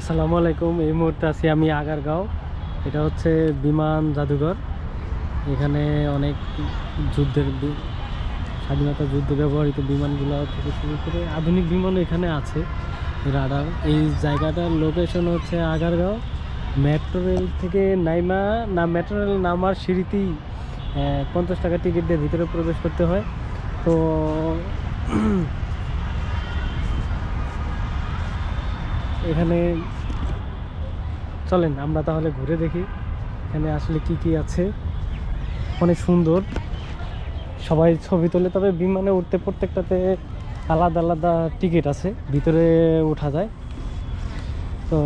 আসসালামু আলাইকুম। এই মুহূর্তে আছি আমি আগারগাঁও। এটা হচ্ছে বিমান জাদুঘর। এখানে অনেক যুদ্ধের স্বাধীনতা যুদ্ধ ব্যবহৃত বিমানগুলো থেকে শুরু করে আধুনিক বিমানও এখানে আছে। রাডার। এই জায়গাটার লোকেশন হচ্ছে আগারগাঁও। মেট্রো রেল থেকে নাইমা, না, মেট্রো রেল নামার সিঁড়িতেই পঞ্চাশ টাকা টিকিট দিয়ে ভিতরে প্রবেশ করতে হয়। তো এখানে চলেন, আমরা তাহলে ঘুরে দেখি এখানে আসলে কি কি আছে। অনেক সুন্দর। সবাই ছবি তোলে, তবে বিমানে উঠতে প্রত্যেকটাতে আলাদা আলাদা টিকিট আছে, ভিতরে ওঠা যায়। তো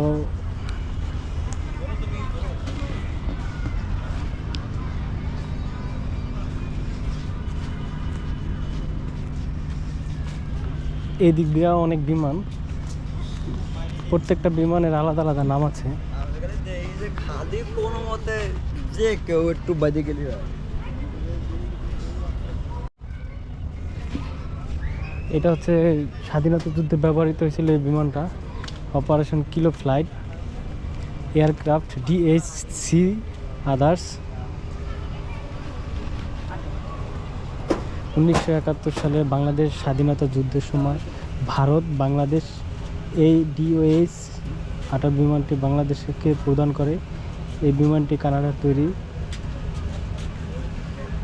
এই দিক দিয়ে অনেক বিমান। প্রত্যেকটা বিমানের আলাদা আলাদা নাম আছে। এটা হচ্ছে স্বাধীনতা যুদ্ধে ব্যবহৃত হয়েছিল এই বিমানটা। Operation kilo flight aircraft DHC Otters উনিশশো একাত্তর সালে বাংলাদেশ স্বাধীনতা যুদ্ধের সময় ভারত, বাংলাদেশ এই ডিওএইচ আটা বিমানটি বাংলাদেশকে প্রদান করে। এই বিমানটি কানাডার তৈরি।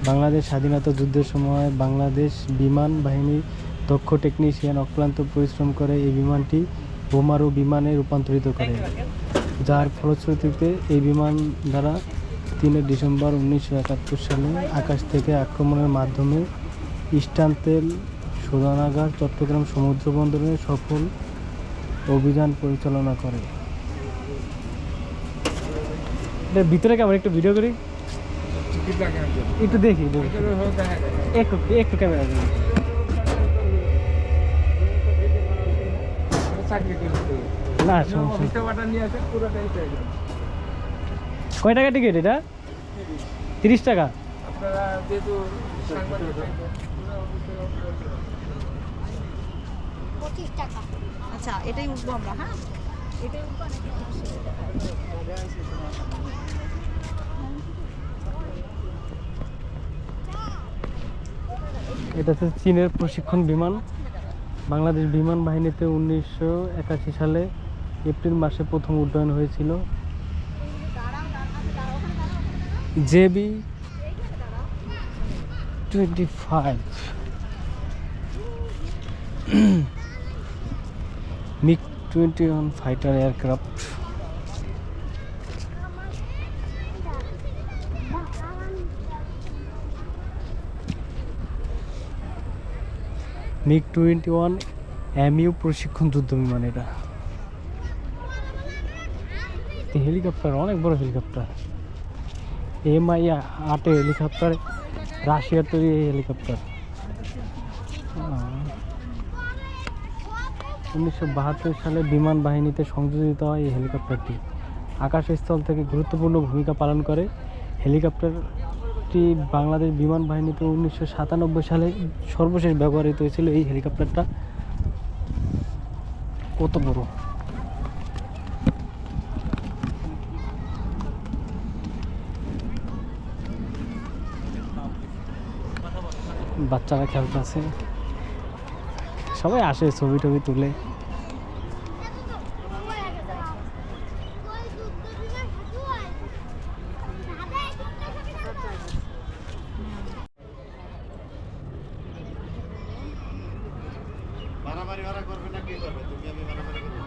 বাংলাদেশ স্বাধীনতা যুদ্ধের সময় বাংলাদেশ বিমান বাহিনীর দক্ষ টেকনিশিয়ান অক্লান্ত পরিশ্রম করে এই বিমানটি বোমারু বিমানে রূপান্তরিত করে। যার ফলশ্রুতিতে এই বিমান দ্বারা তিনে ডিসেম্বর উনিশশো একাত্তর সালে আকাশ থেকে আক্রমণের মাধ্যমে ইস্টার্ন তেল শোধনাগার, চট্টগ্রাম সমুদ্র বন্দরে সফল অভিযান পরিচালনা করে। ভিতরে কেমন? একটু ভিডিও করি? একটু দেখি। একটু একটু ক্যামেরা না কয় টাকা টিকিট এটা? তিরিশ টাকা? পঁচিশ টাকা। আচ্ছা এটাই উঠবো আমরা হ্যাঁ? এটাই উঠবো এটা হচ্ছে চীনের প্রশিক্ষণ বিমান। বাংলাদেশ বিমান বাহিনীতে উনিশশো একাশি সালে এপ্রিল মাসে প্রথম উড্ডয়ন হয়েছিল। JB twenty five. MiG twenty one fighter aircraft. MiG twenty one MU প্রশিক্ষণ যুদ্ধ বিমান এটা। হেলিকপ্টার, অনেক বড় হেলিকপ্টার। এমআই আটে হেলিকপ্টার রাশিয়ার তৈরি হেলিকপ্টার। উনিশশো বাহাত্তর সালে বিমান বাহিনীতে সংযোজিত হয় এই হেলিকপ্টারটি। আকাশস্থল থেকে গুরুত্বপূর্ণ ভূমিকা পালন করে। হেলিকপ্টারটি বাংলাদেশ বিমান বাহিনীতে উনিশশো সাতানব্বই সালে সর্বশেষ ব্যবহৃত হয়েছিল। এই হেলিকপ্টারটা কত বড়? বাচ্চারা খেলতেছে সবাই আসে ছবি টবি তুলে। না কি করবে তুমি আমি মারামারি করব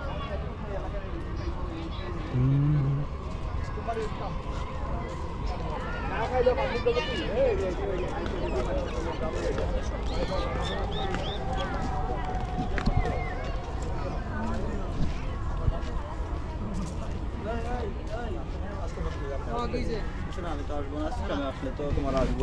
হুম। শোনো, আমি তো আসব না আজকে আমি আসলে তো তোমার আসব।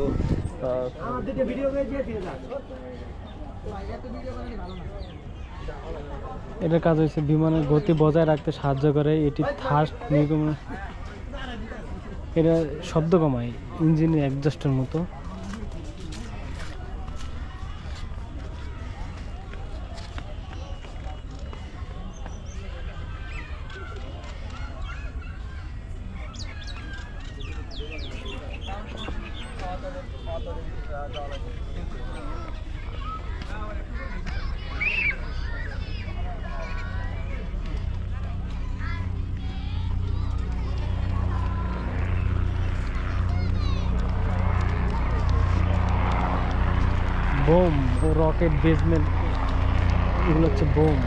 এটার কাজ হয়েছে বিমানের গতি বজায় রাখতে সাহায্য করে। এটি থার্স্ট নির্গমন এটা শব্দ কমায় ইঞ্জিনের অ্যাডজাস্টের মতো। রকেট বেসমেন্ট এগুলো হচ্ছে বোম।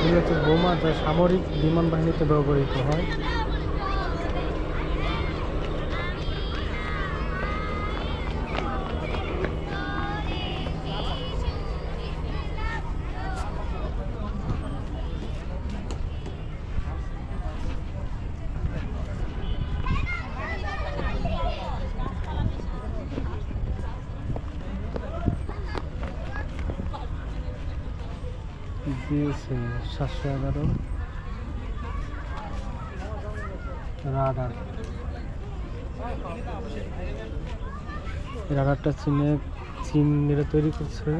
এগুলো হচ্ছে বোমা যা সামরিক বিমান বাহিনীতে ব্যবহৃত হয়। দিয়েছে সাতশো এগারো। রাডার। রাডারটা চীনে, চীন এরা তৈরি করছে।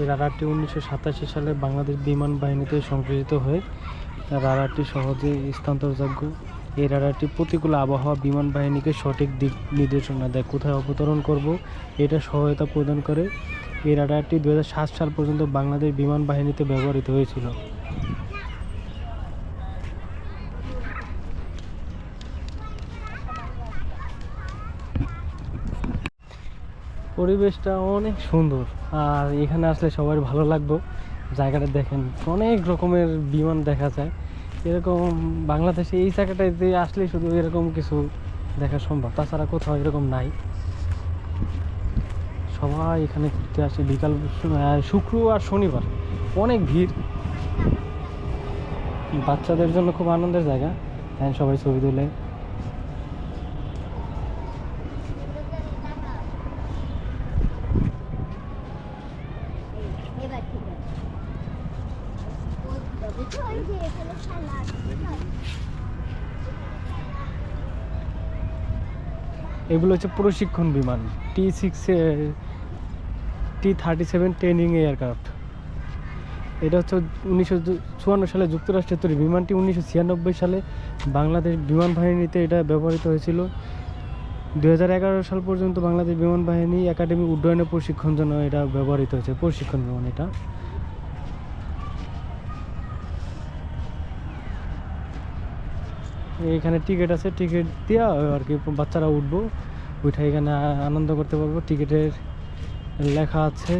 এই রাডারটি উনিশশো সাতাশি সালে বাংলাদেশ বিমান বাহিনীতে সংযোজিত হয়ে রাডারটি সহজে স্থানান্তরযোগ্য এই রাডারটি প্রতিকূল আবহাওয়া বিমান বাহিনীকে সঠিক দিক নির্দেশনা দেয়। কোথায় অবতরণ করব, এটা সহায়তা প্রদান করে। এই রাডারটি দুই হাজার সাত সাল পর্যন্ত বাংলাদেশ বিমান বাহিনীতে ব্যবহৃত হয়েছিল। পরিবেশটা অনেক সুন্দর। আর এখানে আসলে সবার ভালো লাগবে। জায়গাটা দেখেন, অনেক রকমের বিমান দেখা যায়। এরকম বাংলাদেশে এই জায়গাটাতে আসলে শুধু এরকম কিছু দেখা সম্ভব, তাছাড়া কোথাও এরকম নাই। সবাই এখানে ঘুরতে আসে। বিকাল শুক্র আর শনিবার। অনেক ভিড়। বাচ্চাদের জন্য খুব আনন্দের জায়গা। হ্যাঁ সবাই ছবি তুলে। এগুলো হচ্ছে প্রশিক্ষণ বিমান। T six T thirty seven training aircraft এটা হচ্ছে উনিশশো চুয়ান্ন সালে যুক্তরাষ্ট্রের তৈরি। বিমানটি উনিশশো ছিয়ানব্বই সালে বাংলাদেশ বিমান বাহিনীতে এটা ব্যবহৃত হয়েছিল। দুহাজার এগারো সাল পর্যন্ত বাংলাদেশ বিমান বাহিনী একাডেমি উড্ডয়নের প্রশিক্ষণ জন্য এটা ব্যবহৃত হয়েছে। প্রশিক্ষণ বিমান এটা। এখানে টিকিট আছে। টিকিট দেওয়া আর কি বাচ্চারা উঠবো। উঠে এখানে আনন্দ করতে পারব। টিকিটের লেখা আছে।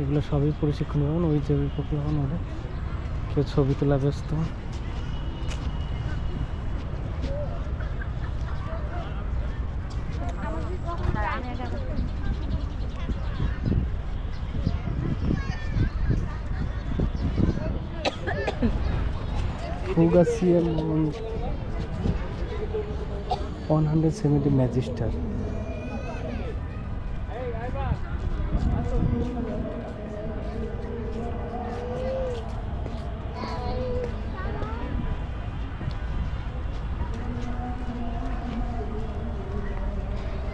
এগুলো সবই প্রশিক্ষণ ভবন ওই যে ভবন ওটা কেউ ছবি তোলা ব্যস্ত। Fouga CM one hundred seventy Magister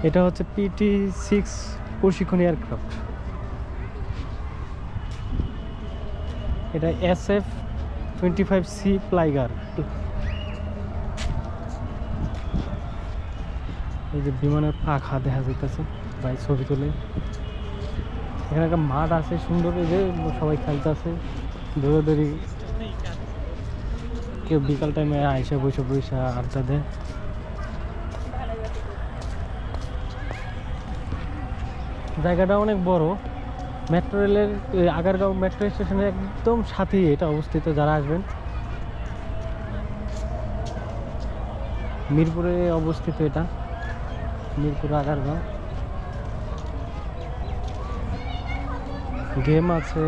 এটা হচ্ছে পিটি সিক্স প্রশিক্ষণ এয়ারক্রাফট এটা S F twenty five C প্লাইগার এই যে বিমানের পাখা দেখা যাইতেছে ভাই ছবি তুলে। এখানে একটা মাঠ আছে, সুন্দর যে সবাই খেলতে আছে দৌড়াদৌড়ি। কেউ বিকাল টাইমে আইসা বসে বসে আড্ডা দেয়। জায়গাটা অনেক বড়। মেট্রো রেলের আগারগাঁও মেট্রো স্টেশনের একদম সাথেই এটা অবস্থিত, যারা আসবেন। মিরপুরে অবস্থিত এটা। মিরপুর আগারগাঁও। গেম আছে।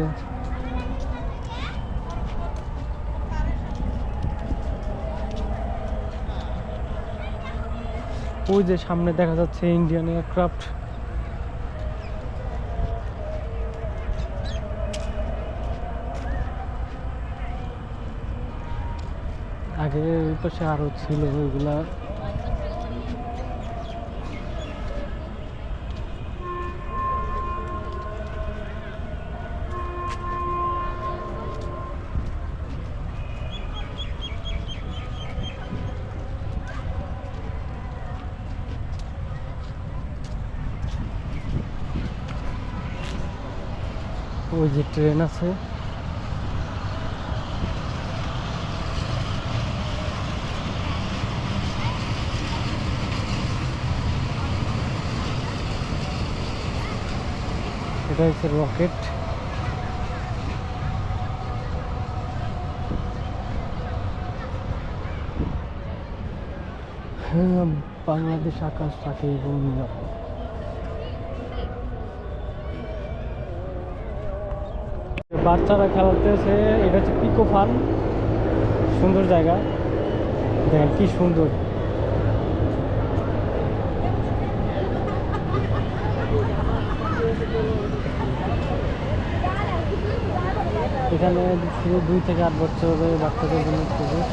ওই যে সামনে দেখা যাচ্ছে ইন্ডিয়ান এয়ারক্রাফট আগে ওই পাশে আরও ছিল ওইগুলা। ওই যে ট্রেন আছে। এটা হচ্ছে রকেট। হ্যাঁ, বাংলাদেশ আকাশ এবং নিরাপদ। বাচ্চারা খেলাতেছে এটা হচ্ছে পিকো ফার্ম সুন্দর জায়গা। দেখেন কি সুন্দর। এখানে শুধু দুই থেকে আট বছরের বাচ্চাদের জন্য সুযোগ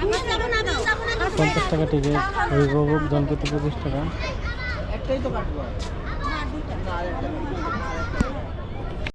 আমি যাব না তো যাব না পঞ্চাশ টাকা টিকিট অভিভাবক জনপ্রতি পঁচিশ টাকা। একটাই তো কাটবো